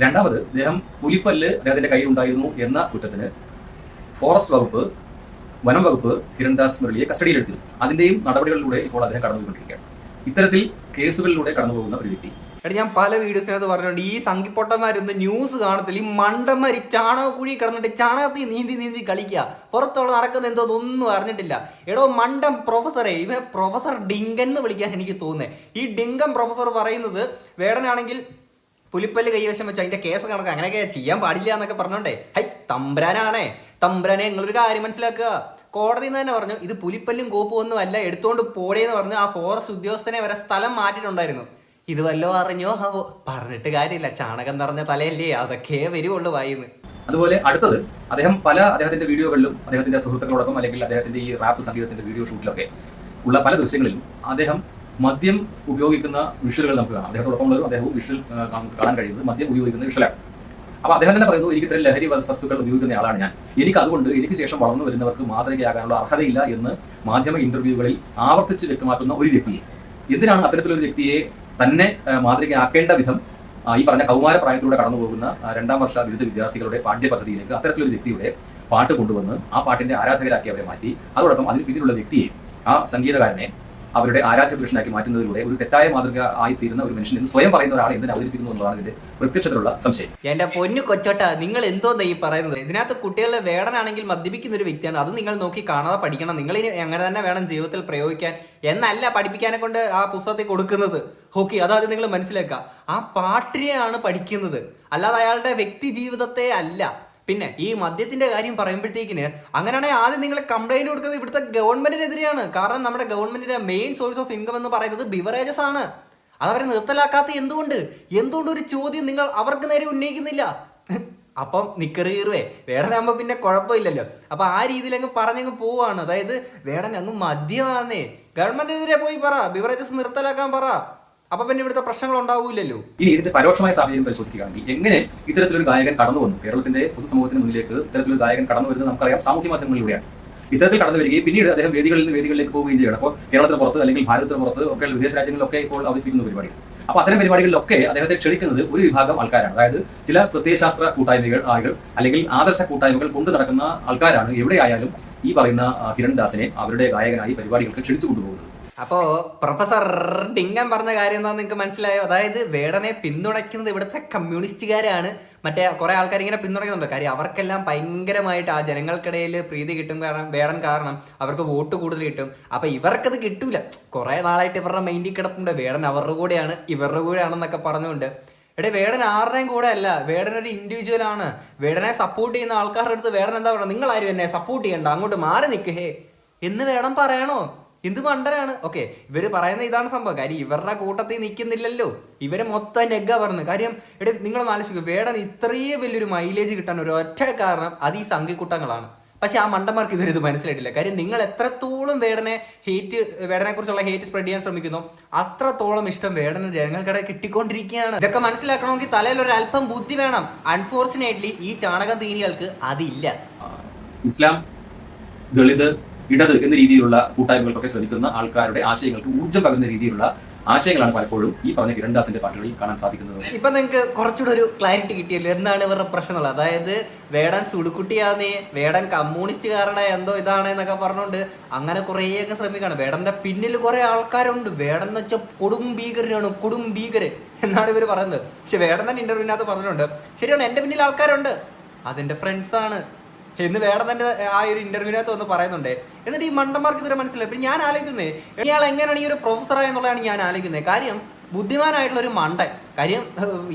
രണ്ടാമത് അദ്ദേഹം പുലിപ്പല്ല് അദ്ദേഹത്തിന്റെ കയ്യിൽ ഉണ്ടായിരുന്നു എന്ന കുറ്റത്തിന് ഫോറസ്റ്റ് വകുപ്പ് വനം വകുപ്പ് കിരൺദാസ് മുരളിയെ കസ്റ്റഡിയിലെടുത്തിരുന്നു. അതിന്റെയും നടപടികളിലൂടെ ഇപ്പോൾ അദ്ദേഹം കടന്നുപോയിക്കൊണ്ടിരിക്കുകയാണ്. ഇത്തരത്തിൽ കേസുകളിലൂടെ കടന്നുപോകുന്ന ഒരു വ്യക്തി. എടാ ഞാൻ പല വീഡിയോസിനകത്ത് പറഞ്ഞിട്ടുണ്ട് ഈ സംഘിപ്പൊട്ടന്മാരൊന്നും ന്യൂസ് കാണത്തില്ല. ഈ മണ്ടന്മാർ ഈ ചാണകക്കുഴി കിടന്നിട്ട് ചാണകത്തിൽ നീന്തി നീന്തി കളിക്കുക. പുറത്തുള്ള നടക്കുന്ന എന്തോ ഒന്നും അറിഞ്ഞിട്ടില്ല. എടോ മണ്ടം പ്രൊഫസറെ ഇവ പ്രൊഫസർ ഡിങ്കൻ എന്ന് വിളിക്കാൻ എനിക്ക് തോന്നുന്നത് ഈ ഡിങ്കൻ പ്രൊഫസർ പറയുന്നത് വേടനാണെങ്കിൽ പുലിപ്പല്ല് കൈവശം വെച്ച് അതിന്റെ കേസ് കണക്ക് അങ്ങനെയൊക്കെ ചെയ്യാൻ പാടില്ല എന്നൊക്കെ പറഞ്ഞോണ്ടേ. ഹൈ തമ്പ്രാനാണേ. തമ്പ്രാനെ നിങ്ങളൊരു കാര്യം മനസ്സിലാക്കുക. കോടതി തന്നെ പറഞ്ഞു ഇത് പുലിപ്പല്ലും കോപ്പും ഒന്നും അല്ല എടുത്തുകൊണ്ട് പോടേന്ന് പറഞ്ഞു ആ ഫോറസ്റ്റ് ഉദ്യോഗസ്ഥനെ വരെ സ്ഥലം മാറ്റിയിട്ടുണ്ടായിരുന്നു. ഇത് വല്ലോ അറിഞ്ഞോ? ഹോ പറഞ്ഞിട്ട് കാര്യമില്ല. ചാണകം നിറഞ്ഞ തലയല്ലേ? അതൊക്കെ വരുവുള്ളൂ വായിന്ന്. അതുപോലെ അടുത്തത് അദ്ദേഹം പല അദ്ദേഹത്തിന്റെ വീഡിയോകളിലും അദ്ദേഹത്തിന്റെ സുഹൃത്തുക്കളോടൊപ്പം അല്ലെങ്കിൽ അദ്ദേഹത്തിന്റെ ഈ റാപ്പ് സംഗീതത്തിന്റെ വീഡിയോ ഷൂട്ടിലൊക്കെ ഉള്ള പല ദൃശ്യങ്ങളിലും അദ്ദേഹം മദ്യം ഉപയോഗിക്കുന്ന വിഷ്വലുകൾ നമുക്ക് കാണാം. അദ്ദേഹത്തോടൊപ്പം ഉള്ളവരും അദ്ദേഹവും വിഷ്വൽ കാണാൻ- കഴിയുന്നത് മദ്യം ഉപയോഗിക്കുന്ന വിഷ്വലാണ്. അപ്പൊ അദ്ദേഹം തന്നെ പറയുന്നു എനിക്ക് ഇത്തരം ലഹരി വസ്തുക്കൾ ഉപയോഗിക്കുന്ന ആളാണ് ഞാൻ. എനിക്ക് അതുകൊണ്ട് എനിക്ക് ശേഷം വളർന്നു വരുന്നവർക്ക് മാതൃകയാകാനുള്ള അർഹതയില്ല എന്ന് മാധ്യമ ഇന്റർവ്യൂകളിൽ ആവർത്തിച്ച് വ്യക്തമാക്കുന്ന ഒരു വ്യക്തിയെ. എന്തിനാണ് അത്തരത്തിലൊരു വ്യക്തിയെ തന്നെ മാതൃകയാക്കേണ്ട വിധം ഈ പറഞ്ഞ കൗമാര പ്രായത്തിലൂടെ കടന്നു പോകുന്ന രണ്ടാം വർഷ ബിരുദ വിദ്യാർത്ഥികളുടെ പാഠ്യപദ്ധതിയിലേക്ക് അത്തരത്തിലൊരു വ്യക്തിയുടെ പാട്ട് കൊണ്ടുവന്ന് ആ പാട്ടിന്റെ ആരാധകരാക്കി അവരെ മാറ്റി. അതോടൊപ്പം അതിന് പിന്നിലുള്ള വ്യക്തിയെ ആ സംഗീതകാരനെ അവരുടെ ആരാധ്യ പുരുഷനാക്കി മാറ്റുന്നതിലൂടെ ഒരു തെറ്റായ മാതൃക ആയിത്തീരുന്ന ഒരു മനുഷ്യൻ എന്ന് സ്വയം പറയുന്ന ഒരാളെ എന്തിന് അവതരിപ്പിക്കുന്നു എന്നുള്ളതാണ് ഇതിന്റെ പ്രത്യക്ഷത്തിലുള്ള സംശയം. എന്റെ പൊന്നു കൊച്ചോട്ട നിങ്ങൾ എന്തോ ഈ പറയുന്നത്? ഇതിനകത്ത് കുട്ടികളെ വേടനാണെങ്കിൽ മദ്യപിക്കുന്ന ഒരു വ്യക്തിയാണ്. അത് നിങ്ങൾ നോക്കി കാണാതെ പഠിക്കണം. നിങ്ങൾ ഇനി എങ്ങനെ തന്നെ വേണം ജീവിതത്തിൽ പ്രയോഗിക്കാൻ. എന്നല്ല പഠിപ്പിക്കാനെ കൊണ്ട് ആ പുസ്തകത്തിൽ കൊടുക്കുന്നത്? ഓക്കെ അതാദ്യം നിങ്ങൾ മനസ്സിലാക്കുക. ആ പാട്ടിനെയാണ് പഠിക്കുന്നത്. അല്ലാതെ അയാളുടെ വ്യക്തി ജീവിതത്തെ അല്ല. പിന്നെ ഈ മദ്യത്തിന്റെ കാര്യം പറയുമ്പോഴത്തേക്കിന് അങ്ങനെയാണെങ്കിൽ ആദ്യം നിങ്ങൾ കംപ്ലൈന്റ് കൊടുക്കുന്നത് ഇവിടുത്തെ ഗവൺമെന്റിനെതിരെയാണ് കാരണം നമ്മുടെ ഗവൺമെന്റിന്റെ മെയിൻ സോഴ്സ് ഓഫ് ഇൻകം എന്ന് പറയുന്നത് ബിവറേജസ് ആണ്. അതവരെ നിർത്തലാക്കാത്ത എന്തുകൊണ്ട്? എന്തുകൊണ്ട് ഒരു ചോദ്യം നിങ്ങൾ അവർക്ക് നേരെ ഉന്നയിക്കുന്നില്ല? അപ്പം നിക്കറീറുവേ വേടനാകുമ്പോ പിന്നെ കുഴപ്പമില്ലല്ലോ. അപ്പൊ ആ രീതിയിൽ അങ്ങ് പറഞ്ഞങ്ങ് പോവാണ്. അതായത് വേടൻ അങ്ങ് മദ്യമാന്നേ. ഗവൺമെന്റിനെതിരെ പോയി പറ. ബിവറേജസ് നിർത്തലാക്കാൻ പറ. അപ്പൊ പിന്നെ ഇവിടുത്തെ പ്രശ്നങ്ങൾ ഉണ്ടാവില്ലല്ലോ. ഇനി ഇതിന്റെ പരോക്ഷമായ സാഹചര്യം പരിശോധിക്കുകയാണെങ്കിൽ എങ്ങനെ ഇത്തരത്തിലൊരു ഗായകൻ കടന്നു വന്നു? കേരളത്തിന്റെ പൊതുസമൂഹത്തിന് മുന്നിലേക്ക് ഇത്തരത്തിലൊരു ഗായകൻ കടന്നു വരുന്നത് നമുക്കറിയാം. സാമൂഹ്യ മാധ്യമങ്ങളിലൂടെയാണ് ഇത്തരത്തിൽ കടന്നു വരികയും പിന്നീട് അദ്ദേഹം വേദികളിൽ നിന്ന് വേദികളിലേക്ക് പോവുകയും ചെയ്യണം. അപ്പോൾ കേരളത്തിന് പുറത്ത് അല്ലെങ്കിൽ ഭാരതത്തിന് പുറത്ത് ഒക്കെ വിദേശ രാജ്യങ്ങളിലൊക്കെ ഇപ്പോൾ അവതരിപ്പിക്കുന്ന പരിപാടി അപ്പൊ അത്തരം പരിപാടികളിലൊക്കെ അദ്ദേഹത്തെ ക്ഷണിക്കുന്നത് ഒരു വിഭാഗം ആൾക്കാരാണ്. അതായത് ചില പ്രത്യയശാസ്ത്ര കൂട്ടായ്മകൾ ആളുകൾ അല്ലെങ്കിൽ ആദർശ കൂട്ടായ്മകൾ കൊണ്ടു നടക്കുന്ന ആൾക്കാരാണ് എവിടെയായാലും ഈ പറയുന്ന കിരൺദാസിനെ അവരുടെ ഗായകനായി പരിപാടികൾക്ക് ക്ഷണിച്ചു കൊണ്ടുപോകുന്നത്. അപ്പോ പ്രൊഫസർ ഡിങ്ങൻ പറഞ്ഞ കാര്യം എന്താ നിങ്ങൾക്ക് മനസ്സിലായോ? അതായത് വേടനെ പിന്തുണയ്ക്കുന്നത് ഇവിടുത്തെ കമ്മ്യൂണിസ്റ്റുകാരാണ്. മറ്റേ കുറെ ആൾക്കാർ ഇങ്ങനെ പിന്തുണയ്ക്കുന്നുണ്ട്. കാര്യം അവർക്കെല്ലാം ഭയങ്കരമായിട്ട് ആ ജനങ്ങൾക്കിടയിൽ പ്രീതി കിട്ടും കാരണം വേടൻ കാരണം അവർക്ക് വോട്ട് കൂടുതൽ കിട്ടും. അപ്പൊ ഇവർക്കത് കിട്ടൂല. കുറെ നാളായിട്ട് ഇവരുടെ മൈൻഡിൽ കിടപ്പുണ്ട്. വേടൻ അവരുടെ കൂടെയാണ് ഇവരുടെ കൂടെയാണെന്നൊക്കെ പറഞ്ഞുകൊണ്ട്. എടേ വേടൻ ആരുടെയും കൂടെ അല്ല. വേടൻ ഒരു ഇൻഡിവിജ്വൽ ആണ്. വേടനെ സപ്പോർട്ട് ചെയ്യുന്ന ആൾക്കാരുടെ അടുത്ത് വേടൻ എന്താ പറയുക? നിങ്ങൾ ആരും എന്നെ സപ്പോർട്ട് ചെയ്യണ്ട. അങ്ങോട്ട് മാറി നിൽക്ക് എന്ന് വേടൻ പറയണോ? എന്ത് മണ്ടരാണ്. ഓക്കെ ഇവർ പറയുന്ന ഇതാണ് സംഭവം. കാര്യം ഇവരുടെ കൂട്ടത്തിൽ നിൽക്കുന്നില്ലല്ലോ. ഇവരെ മൊത്തം നെഗ പറഞ്ഞു കാര്യം എടേ നിങ്ങളൊന്ന് ആലോചിക്കും. വേടൻ ഇത്രയും വലിയൊരു മൈലേജ് കിട്ടാൻ ഒരു ഒറ്റ കാരണം അത് ഈ സംഘിക്കൂട്ടങ്ങളാണ്. പക്ഷെ ആ മണ്ടന്മാർക്ക് ഇതൊരു ഇത് മനസ്സിലായിട്ടില്ല. കാര്യം നിങ്ങൾ എത്രത്തോളം വേടനെ ഹേറ്റ് വേടനെ കുറിച്ചുള്ള ഹേറ്റ് സ്പ്രെഡ് ചെയ്യാൻ ശ്രമിക്കുന്നു അത്രത്തോളം ഇഷ്ടം വേടന് ജനങ്ങൾക്കിടെ കിട്ടിക്കൊണ്ടിരിക്കുകയാണ്. ഇതൊക്കെ മനസ്സിലാക്കണമെങ്കിൽ തലയിൽ ഒരു അല്പം ബുദ്ധി വേണം. അൺഫോർച്ചുനേറ്റ്ലി ഈ ചാണകം തീനികൾക്ക് അതില്ല. ഇസ്ലാം ദളിത് ഇടത് എന്ന രീതിയിലുള്ള കൂട്ടായ്മകൾക്കൊക്കെ ശ്രമിക്കുന്ന ആൾക്കാരുടെ ആശയങ്ങൾക്ക് ഊർജം പകരുന്ന രീതിയിലുള്ള ആശയങ്ങളാണ് പലപ്പോഴും ഈ പറഞ്ഞ കിരൺദാസിന്റെ പാട്ടുകളിൽ കാണാൻ സാധിക്കുന്നത്. ഇപ്പൊ നിങ്ങൾക്ക് കുറച്ചുകൂടെ ഒരു ക്ലാരിറ്റി കിട്ടിയല്ലോ. എന്താണ് ഇവരുടെ എന്നുള്ളത് അതായത് വേടൻ സുടുക്കുട്ടിയാന്നേ വേടൻ കമ്മ്യൂണിസ്റ്റുകാരുടെ എന്തോ ഇതാണ് എന്നൊക്കെ പറഞ്ഞുകൊണ്ട് അങ്ങനെ കുറേയൊക്കെ ശ്രമിക്കുകയാണ് വേടന്റെ പിന്നിൽ കുറെ ആൾക്കാരുണ്ട്. വേടൻ എന്ന് വെച്ചാൽ കൊടും ഭീകരനാണ് കൊടും ഭീകരൻ എന്നാണ് ഇവർ പറയുന്നത്. പക്ഷെ വേടൻ തന്നെ ഇന്റർവ്യൂവിനകത്ത് പറഞ്ഞിട്ടുണ്ട് ശരിയാണ് എന്റെ പിന്നിൽ ആൾക്കാരുണ്ട്. അതെന്റെ ഫ്രണ്ട്സ് ആണ്. എന്ന് വേറെ തന്നെ ആ ഒരു ഇന്റർവ്യൂവിനകത്ത് വന്ന് പറയുന്നുണ്ട്. എന്നിട്ട് ഈ മണ്ടന്മാർക്ക് ഇതുവരെ മനസ്സിലായി പിന്നെ ഞാൻ ആലോചിക്കുന്നത് ഇയാൾ എങ്ങനെയാണ് ഈ ഒരു പ്രൊഫസർ എന്നുള്ളതാണ് ഞാൻ ആലോചിക്കുന്നത് കാര്യം ബുദ്ധിമാനായിട്ടുള്ള ഒരു മണ്ടൻ കാര്യം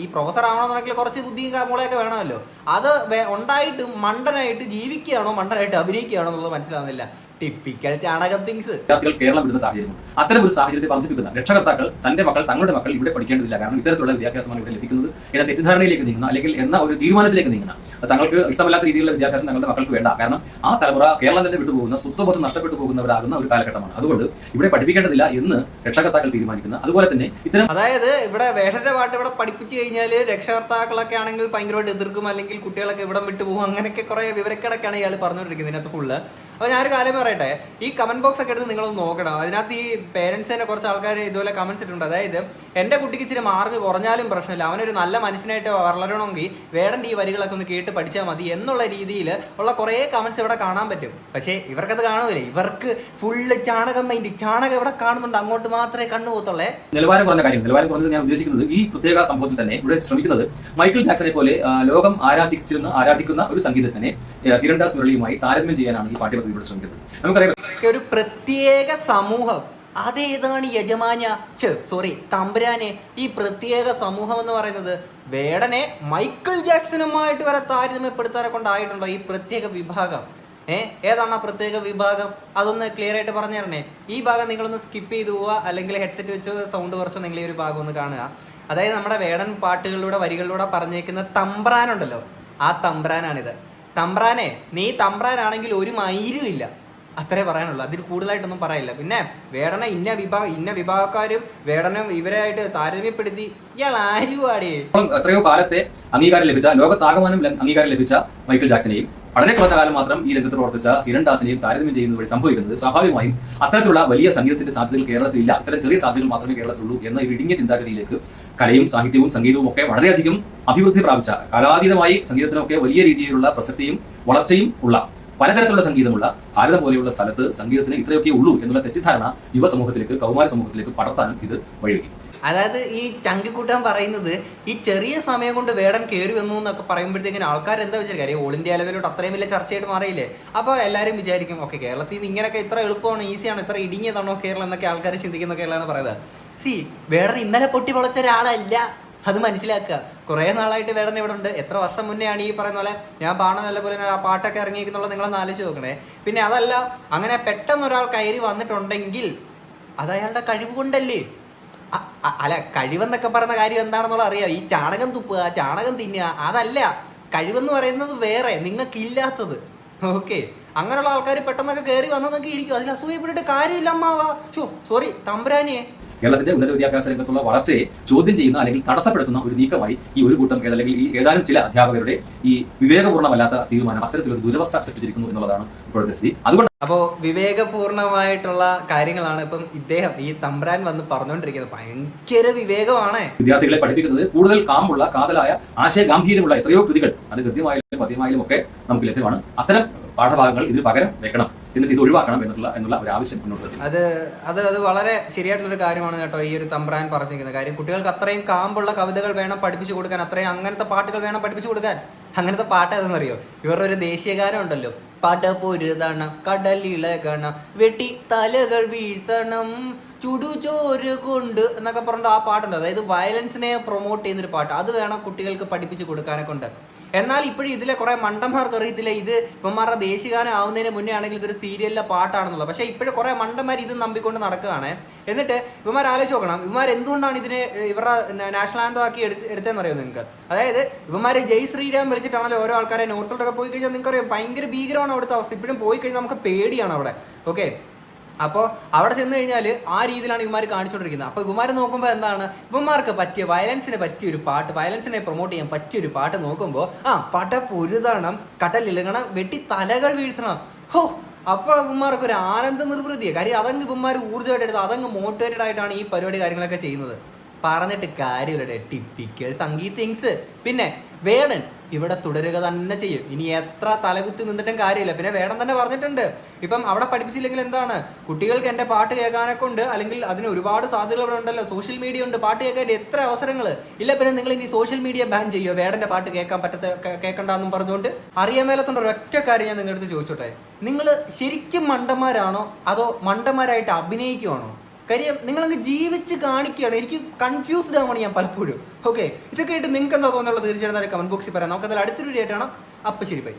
ഈ പ്രൊഫസർ ആവണമെന്നുണ്ടെങ്കിൽ കുറച്ച് ബുദ്ധിയും മോളെയൊക്കെ വേണമല്ലോ. അത് ഉണ്ടായിട്ട് മണ്ടനായിട്ട് ജീവിക്കുകയാണോ മണ്ടനായിട്ട് അഭിനയിക്കുകയാണോ എന്നുള്ളത് മനസ്സിലാവുന്നില്ല. ടിപ്പിക്കൽ ചാണകം തിങ്സ് വിദ്യാർത്ഥികൾ കേരളം വിടുന്ന സാഹചര്യം. അത്തരം ഒരു സാഹചര്യത്തെ വർദ്ധിപ്പിക്കുന്ന രക്ഷകർത്താക്കൾ തന്റെ മക്കൾ തങ്ങളുടെ മക്കൾ ഇവിടെ പഠിക്കേണ്ടതില്ല. കാരണം ഇത്തരത്തിലുള്ള വിദ്യാഭ്യാസമാണ് ഇവിടെ ലഭിക്കുന്നത് എന്ന തെറ്റിദ്ധാരണയിലേക്ക് നീങ്ങുന്ന അല്ലെങ്കിൽ എന്ന ഒരു തീരുമാനത്തിലേക്ക് നീങ്ങുന്ന. തങ്ങൾക്ക് ഇഷ്ടമല്ലാത്ത രീതിയിലുള്ള വിദ്യാഭ്യാസം തങ്ങളുടെ മക്കൾക്ക് വേണ്ട. കാരണം ആ തലമുറ കേരളം തന്നെ വിട്ടുപോകുന്ന സ്വത്വബോധം നഷ്ടപ്പെട്ടു പോകുന്നവരാകുന്ന ഒരു കാലഘട്ടമാണ്. അതുകൊണ്ട് ഇവിടെ പഠിപ്പിക്കേണ്ടതില്ല എന്ന് രക്ഷകർത്താക്കൾ തീരുമാനിക്കുന്ന. അതുപോലെ തന്നെ ഇത്തരം അതായത് ഇവിടെ വേഷന്റെ പാട്ട് ഇവിടെ പഠിപ്പിച്ചു കഴിഞ്ഞാൽ രക്ഷകർത്താക്കളൊക്കെ ആണെങ്കിൽ ഭയങ്കരമായിട്ട് എതിർക്കും. അല്ലെങ്കിൽ കുട്ടികളൊക്കെ ഇവിടെ വിട്ടുപോകും. അങ്ങനെയൊക്കെ കുറെ വിവരക്കേടൊക്കെയാണ് ഇയാൾ പറഞ്ഞുകൊണ്ടിരിക്കുന്നത്. ഇതിനകത്ത് ഫുള്ള് അപ്പോൾ ഞാനൊരു കാര്യം പറയട്ടെ? ഈ കമന്റ് ബോക്സ് ഒക്കെ എടുത്ത് നിങ്ങളൊന്ന് നോക്കണം അതിനകത്ത് ഈ പേരൻസിനെ കുറച്ച് ആൾക്കാർ ഇതുപോലെ കമന്റ്സ് ഇട്ടിട്ടുണ്ട്. അതായത് എന്റെ കുട്ടിക്ക് ഇച്ചിരി മാർക്ക് കുറഞ്ഞാലും പ്രശ്നമില്ല. അവനൊരു നല്ല മനുഷ്യനായിട്ട് വളരണമെങ്കിൽ വേണ്ട ഈ വരികളൊക്കെ ഒന്ന് കേട്ട് പഠിച്ചാൽ മതി എന്നുള്ള രീതിയിൽ ഉള്ള കുറേ കമന്റ്സ് ഇവിടെ കാണാൻ പറ്റും. പക്ഷേ ഇവർക്കത് കാണൂലേ ഇവർക്ക് ഫുള്ള് ചാണകം മൈൻഡ് ചാണകം ഇവിടെ കാണുന്നുണ്ട്? അങ്ങോട്ട് മാത്രമേ കണ്ണു പോത്തുള്ളേ നിലവാരം കുറഞ്ഞ കാര്യം. നിലവാരം കുറഞ്ഞത് ഞാൻ ഉദ്ദേശിക്കുന്നത് ഈ പ്രത്യേക സംഭവത്തിൽ തന്നെ ഇവിടെ ശ്രമിക്കുന്നത് മൈക്കിൾ ജാക്സനെ പോലെ ലോകം ആരാധിച്ചിരുന്ന ആരാധിക്കുന്ന ഒരു സംഗീതത്തിനെ ഹിരൺദാസ് മുരളിയുമായി താരതമ്യം ചെയ്യാനാണ് ഈ പാഠ്യപദ്ധതിയിലൂടെ ശ്രമിക്കുന്നത്. നമുക്കറിയാം ഒരു പ്രത്യേക സമൂഹം അതേതാണ് യജമാന സോറി തമ്പുരാനെ. ഈ പ്രത്യേക സമൂഹം എന്ന് പറയുന്നത് വേടനെ മൈക്കിൾ ജാക്സണുമായിട്ട് വരെ താരതമ്യപ്പെടുത്താനെ കൊണ്ടായിട്ടുണ്ടോ ഈ പ്രത്യേക വിഭാഗം? ഏ ഏതാണ് ആ പ്രത്യേക വിഭാഗം? അതൊന്ന് ക്ലിയർ ആയിട്ട് പറഞ്ഞു തരണേ. ഈ ഭാഗം നിങ്ങളൊന്ന് സ്കിപ്പ് ചെയ്തു പോവുക അല്ലെങ്കിൽ ഹെഡ്സെറ്റ് വെച്ച് സൗണ്ട് കുറച്ച് നിങ്ങൾ ഈ ഒരു ഭാഗം ഒന്ന് കാണുക. അതായത് നമ്മുടെ വേടൻ പാട്ടുകളിലൂടെ വരികളിലൂടെ പറഞ്ഞേക്കുന്ന തമ്പ്രാനുണ്ടല്ലോ. ആ തമ്പ്രാനാണിത്. തമ്പ്രാനെ നീ തമ്പ്രാനാണെങ്കിൽ ഒരു മൈരും ഇല്ല. അത്രേ പറയാനുള്ളൂ. അതിൽ കൂടുതലായിട്ടൊന്നും പറയില്ല. പിന്നെ വേടന ഇന്ന വിഭാഗ ഇന്ന വിഭാഗക്കാരും വേടനം ഇവരായിട്ട് താരതമ്യപ്പെടുത്തി. ഇയാൾ ആരുവാടേ എത്രയോ കാലത്തെ അംഗീകാരം ലഭിച്ച ലോകത്താകമാനം അംഗീകാരം ലഭിച്ച മൈക്കിൾ ജാക്സനെയും വളരെ കുറഞ്ഞ കാലം മാത്രം ഈ രംഗത്ത് പ്രവർത്തിച്ച ഹിരൺദാസിനെയും താരതമ്യം ചെയ്യുന്നത് വഴി സംഭവിക്കുന്നത് സ്വാഭാവികമായും അത്തരത്തിലുള്ള വലിയ സംഗീതത്തിന്റെ സാധ്യതകൾ കേരളത്തിൽ ഇല്ല. അത്തരം ചെറിയ സാധ്യതകൾ മാത്രമേ കേരളത്തിലുള്ളൂ എന്ന ഇടുങ്ങിയ ചിന്താഗതിയിലേക്ക് കലയും സാഹിത്യവും സംഗീതവും ഒക്കെ വളരെയധികം അഭിവൃദ്ധി പ്രാപിച്ച കലാതീതമായി സംഗീതത്തിനൊക്കെ വലിയ രീതിയിലുള്ള പ്രസക്തിയും വളർച്ചയും ഉള്ള പലതരത്തിലുള്ള സംഗീതമുള്ള ഭാരതം പോലെയുള്ള സ്ഥലത്ത് സംഗീതത്തിന് ഇത്രയൊക്കെ ഉള്ളൂ എന്നുള്ള തെറ്റിദ്ധാരണ യുവസമൂഹത്തിലേക്ക് കൗമാര സമൂഹത്തിലേക്ക് പടർത്താനും ഇത് വഴിവെക്കും അതായത് ഈ ചങ്കിക്കൂട്ടൻ പറയുന്നത് ഈ ചെറിയ സമയം കൊണ്ട് വേടൻ കയറി വന്നു എന്നൊക്കെ പറയുമ്പോഴത്തേക്കിന് ആൾക്കാർ എന്താ വെച്ചാൽ കാര്യം ഓൾ ഇന്ത്യ ലെവലോട്ട് അത്രയും വലിയ ചർച്ചയായിട്ട് മാറിയില്ലേ? അപ്പോൾ എല്ലാവരും വിചാരിക്കും ഓക്കെ കേരളത്തിൽ നിന്ന് ഇങ്ങനെയൊക്കെ ഇത്ര എളുപ്പമാണ് ഈസിയാണ് ഇത്ര ഇടുങ്ങിയതാണോ കേരളം എന്നൊക്കെ ആൾക്കാർ ചിന്തിക്കുന്നൊക്കെയാണ് പറയുന്നത്. സി വേറെ ഇന്നലെ പൊട്ടി പൊളച്ച ഒരാളല്ല. അത് മനസ്സിലാക്കുക. കുറേ നാളായിട്ട് വേടൻ ഇവിടെ ഉണ്ട്. എത്ര വർഷം മുന്നെയാണ് ഈ പറയുന്ന പോലെ ഞാൻ പാണ നല്ല പോലെ ആ പാട്ടൊക്കെ ഇറങ്ങിയിരിക്കുന്നുള്ള നിങ്ങളൊന്ന് ആലോചിച്ച് നോക്കണേ. പിന്നെ അതല്ല അങ്ങനെ പെട്ടെന്ന് ഒരാൾ കയറി വന്നിട്ടുണ്ടെങ്കിൽ അത് അയാളുടെ കഴിവ് കൊണ്ടല്ലേ? അല്ല കഴിവെന്നൊക്കെ പറയുന്ന കാര്യം എന്താണെന്നുള്ള അറിയാം. ഈ ചാണകം തുപ്പുക ചാണകം തിന്നുക അതല്ല. കഴിവെന്ന് പറയുന്നത് വേറെ നിങ്ങൾക്കില്ലാത്തത്. ഓക്കെ. അങ്ങനെയുള്ള ആൾക്കാർ പെട്ടെന്നൊക്കെ കയറി വന്നതൊക്കെ ഇരിക്കും. അതിൽ അസൂയപ്പെട്ടിട്ട് കാര്യമില്ല അമ്മാവാ. ഷോ സോറി തമ്പുരാനിയെ കേരളത്തിന്റെ ഉന്നത വിദ്യാഭ്യാസ രംഗത്തുള്ള വളർച്ചയെ ചോദ്യം ചെയ്യുന്ന അല്ലെങ്കിൽ തടസ്സപ്പെടുത്തുന്ന ഒരു നീക്കമായി ഈ ഒരു കൂട്ടം അല്ലെങ്കിൽ ഈ ഏതാനും ചില അധ്യാപകരുടെ ഈ വിവേകപൂർണമല്ലാത്ത തീരുമാനം അത്തരത്തിലൊരു ദുരവസ്ഥ സൃഷ്ടിച്ചിരിക്കുന്നു എന്നുള്ളതാണ് ഇപ്പോഴത്തെ സ്ഥിതി. അതുകൊണ്ട് അപ്പോൾ വിവേകപൂർണമായിട്ടുള്ള കാര്യങ്ങളാണ് ഇപ്പം ഇദ്ദേഹം ഈ തമ്പ്രാൻ വന്ന് പറഞ്ഞുകൊണ്ടിരിക്കുന്നത് ഭയങ്കര വിവേകമാണ്. വിദ്യാർത്ഥികളെ പഠിപ്പിക്കുന്നത് കൂടുതൽ കാമുള്ള കാതലായ ആശയഗാംഭീര്യമുള്ള എത്രയോ കൃതികൾ അത് ഗദ്യമായാലും പദ്യമായാലും ഒക്കെ നമുക്ക് ലഭ്യമാണ്. അത്തരം പാഠഭാഗങ്ങൾ ഇതിന് പകരം വെക്കണം. ഇത് ഒഴിവാക്കണം എന്നുള്ള എന്നുള്ള ഒരു ആവശ്യം മുന്നോട്ട് വെച്ചു അത് അത് അത് വളരെ ശരിയായിട്ടുള്ളൊരു കാര്യമാണ് കേട്ടോ ഈ ഒരു തമ്പ്രാൻ പറഞ്ഞിരിക്കുന്നത്. കാര്യം കുട്ടികൾക്ക് അത്രയും കാമ്പുള്ള കവിതകൾ വേണം പഠിപ്പിച്ചു കൊടുക്കാൻ അത്രയും അങ്ങനത്തെ പാട്ടുകൾ വേണം പഠിപ്പിച്ചു കൊടുക്കാൻ. അങ്ങനത്തെ പാട്ട് ഏതെന്നറിയോ? ഇവരുടെ ഒരു ദേശീയഗാനം ഉണ്ടല്ലോ. പടപൊരുതണം കടലിളകണം വെട്ടി തലകൾ വീഴ്ത്തണം ചുടുചോര് കൊണ്ട് എന്നൊക്കെ പറഞ്ഞിട്ട് ആ പാട്ടുണ്ട്. അതായത് വയലൻസിനെ പ്രൊമോട്ട് ചെയ്യുന്നൊരു പാട്ട്. അത് വേണം കുട്ടികൾക്ക് പഠിപ്പിച്ചു കൊടുക്കാനെ കൊണ്ട് എന്നാൽ ഇപ്പോഴും ഇതിലെ കുറെ മണ്ടന്മാർക്ക് അറിയത്തില്ല. ഇത് ഇവന്മാരുടെ ദേശീയഗാനം ആവുന്നതിന് മുന്നേ ആണെങ്കിൽ ഇതൊരു സീരിയലിലെ പാട്ടാണെന്നുള്ളത്. പക്ഷേ ഇപ്പോഴും കുറെ മണ്ടന്മാർ ഇത് നമ്പിക്കൊണ്ട് നടക്കുകയാണ്. എന്നിട്ട് ഇവന്മാർ ആലോചിച്ച് നോക്കണം. ഇവന്മാർ എന്തുകൊണ്ടാണ് ഇതിനെ ഇവരുടെ നാഷണൽ ആന്തം ആക്കി എടുത്ത് എടുത്തതെന്ന് അറിയാം നിങ്ങൾക്ക്? അതായത് ഇവന്മാർ ജയ് ശ്രീരാം വിളിച്ചിട്ടാണല്ലോ ഓരോ ആൾക്കാരെ നോർത്തിലോട്ടൊക്കെ പോയി കഴിഞ്ഞാൽ നിങ്ങൾക്കറിയാം ഭയങ്കര ഭീകരമാണ് അവിടുത്തെ അവസ്ഥ. ഇപ്പോഴും പോയി കഴിഞ്ഞാൽ നമുക്ക് പേടിയാണ് അവിടെ. ഓക്കെ അപ്പോൾ അവിടെ ചെന്ന് കഴിഞ്ഞാൽ ആ രീതിയിലാണ് ഇവന്മാർ കാണിച്ചുകൊണ്ടിരിക്കുന്നത് അപ്പോൾ ഇവന്മാർ നോക്കുമ്പോൾ എന്താണ്? ഇവന്മാർക്ക് പറ്റിയ വയലൻസിന് പറ്റിയ ഒരു പാട്ട് വയലൻസിനെ പ്രൊമോട്ട് ചെയ്യാൻ പറ്റിയ ഒരു പാട്ട് നോക്കുമ്പോൾ ആ പട പൊരുതണം കടലിളകണം വെട്ടി തലകൾ വീഴ്ത്തണം. ഹോ അപ്പോൾ ഇവന്മാർക്ക് ഒരു ആനന്ദ നിർവൃതിയാണ് കാര്യം അതങ്ങ് ഇവന്മാർ ഊർജമായിട്ട് എടുത്ത് അതങ്ങ് മോട്ടിവേറ്റഡ് ആയിട്ടാണ് ഈ പരിപാടി കാര്യങ്ങളൊക്കെ ചെയ്യുന്നത്. പറഞ്ഞിട്ട് കാര്യമില്ലടെ. ടിപ്പിക്കൽ സംഗീത് തിങ്സ് പിന്നെ വേടൻ ഇവിടെ തുടരുക തന്നെ ചെയ്യും. ഇനി എത്ര തലകുത്തി നിന്നിട്ടും കാര്യമില്ല. പിന്നെ വേടൻ തന്നെ പറഞ്ഞിട്ടുണ്ട്. ഇപ്പം അവിടെ പഠിപ്പിച്ചില്ലെങ്കിൽ എന്താണ്? കുട്ടികൾക്ക് എന്റെ പാട്ട് കേൾക്കാനൊക്കെ ഉണ്ട്. അല്ലെങ്കിൽ അതിന് ഒരുപാട് സാധ്യതകൾ ഇവിടെ ഉണ്ടല്ലോ. സോഷ്യൽ മീഡിയ ഉണ്ട്. പാട്ട് കേൾക്കാൻ എത്ര അവസരങ്ങൾ ഇല്ല പിന്നെ നിങ്ങൾ ഇനി സോഷ്യൽ മീഡിയ ബാൻ ചെയ്യുമോ വേടന്റെ പാട്ട് കേൾക്കാൻ പറ്റത്ത കേൾക്കണ്ടെന്നും പറഞ്ഞുകൊണ്ട് അറിയാൻ മേലത്തുണ്ട് ഒരൊറ്റ കാര്യം ഞാൻ നിങ്ങളുടെ അടുത്ത് ചോദിച്ചോട്ടെ. നിങ്ങൾ ശരിക്കും മണ്ടന്മാരാണോ? അതോ മണ്ടന്മാരായിട്ട് അഭിനയിക്കുവാണോ? കാര്യം നിങ്ങളങ്ങ് ജീവിച്ച് കാണിക്കുകയാണ്. എനിക്ക് കൺഫ്യൂസ്ഡ് ആവുകയാണ് ഞാൻ പലപ്പോഴും. ഓക്കെ ഇതൊക്കെ ആയിട്ട് നിങ്ങൾക്ക് എന്താ തോന്നുന്നുള്ളത് തീർച്ചയായിട്ടും കമന്റ് ബോക്സിൽ പറയാം. നമുക്ക് എന്തായാലും അടുത്തൊരു ഡേറ്റ് ആണ് അപ്പം ശരി ബൈ